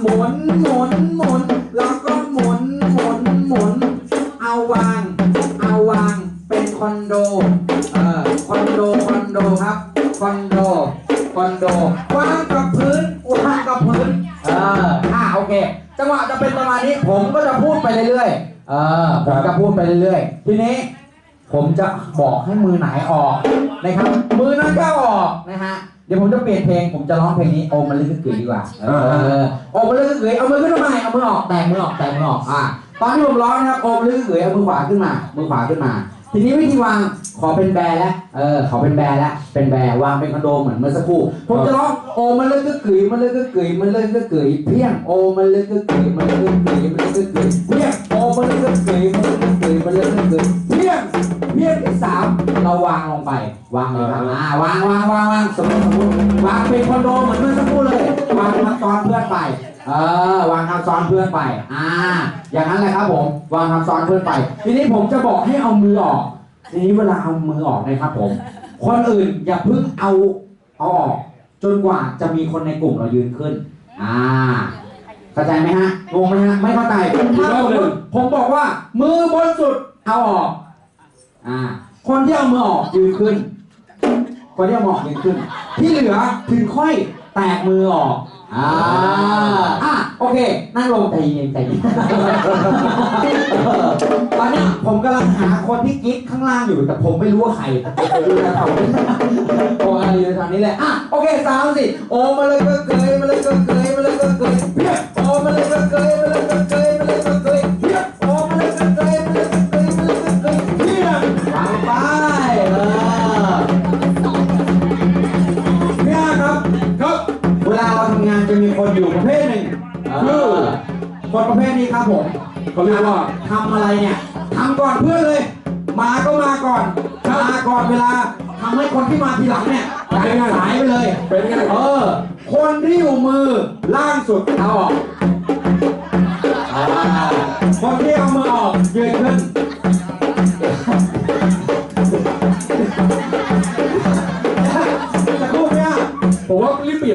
หมุนหมุนหมุนแล้วก็หมุนหมุนหมุน เอาวาง เอาวาง เป็นคอนโด เอ่อ คอนโด คอนโดครับ คอนโด คอนโดวางกับพื้นวางกับพื้น เอออ่าโอเค จังหวะจะเป็นประมาณนี้ ผมก็จะพูดไปเรื่อยๆ เออ ผมจะพูดไปเรื่อยๆ ทีนี้ผมจะบอกให้มือไหนออกนะครับ มือนั้นก็ออกนะฮะ เดี๋ยวผมจะเปลี่ยนเพลง ผมจะร้องเพลงนี้โอมมันลึกกึ๋ยดีกว่า เออโอมมันลึกกึ๋ยเอามือขึ้นมาใหม่เอามือออก แตะมือออก แตะมือออก อ่าตอนที่ผมร้องนะครับโอมลึกกึ๋ยเอามือขวาขึ้นมา มือขวาขึ้นมา ทีนี้วิธีวาง ขอเป็นแบร์แล้ว เออ ขอเป็นแบร์แล้ว เป็นแบร์วางเป็นคอนโดเหมือนเมื่อสักครู่ ผมจะร้องโอมมันลึกกึ๋ยมันลึกกึ๋ยมันลึกกึ๋ยเพี้ยงโอมมันลึกกึ๋ยมันลึกกึ๋ยมันลึกกึ๋ยเพี้ยงโอมมันลึกกึ๋ยมันลึกกึ๋ยมันลึกกึ๋ยเพี้ยง เพี้ยงที่สามเราวางลงไป วางเลยครับอ่าวางวางวางวางสมมติสมมติวางเป็นคอนโดเหมือนเมื่อสักครู่เลยวางทับซ้อนเพื่อนไป เออวางทับซ้อนเพื่อนไป อ่า อย่างนั้นแหละครับผม วางทับซ้อนเพื่อนไป ทีนี้ผมจะบอกให้เอามือออก ทีนี้เวลาเอามือออกนะครับผม คนอื่นอย่าเพิ่งเอาเอาออก จนกว่าจะมีคนในกลุ่มเรายืนขึ้น อ่าเข้าใจไหมฮะงงไหมฮะไม่เข้าใจถ้าสมมติผมบอกว่ามือบนสุดเอาออก อ่า คนที่เอามือออกยืนขึ้น คนที่เอามือออกยืนขึ้น ที่เหลือถึงค่อยแตกมือออก อ่า อะโอเค นั่งลงใจเย็นใจเย็นตอนเนี้ยผมกำลังหาคนที่กิ๊กข้างล่างอยู่แต่ผมไม่รู้ว่าใครอยู่แถวๆนี้โอ้อะไรอยู่แถวนี้แหละ อะโอเคสามสิโอ้มาเลยก็เกยมาเลยก็เกยมาเลยก็เกยเพี้ยโอ้มาเลยก็เกย คือคนประเภทนี้ครับผมเขาเรียกว่าทำอะไรเนี่ยทำก่อนเพื่อนเลย มาก็มาก่อนมาก่อนเวลาทำให้คนที่มาทีหลังเนี่ยสายไปเลยเป็นไงเออ คนที่อยู่มือล่างสุดเอาออกอ่าคนที่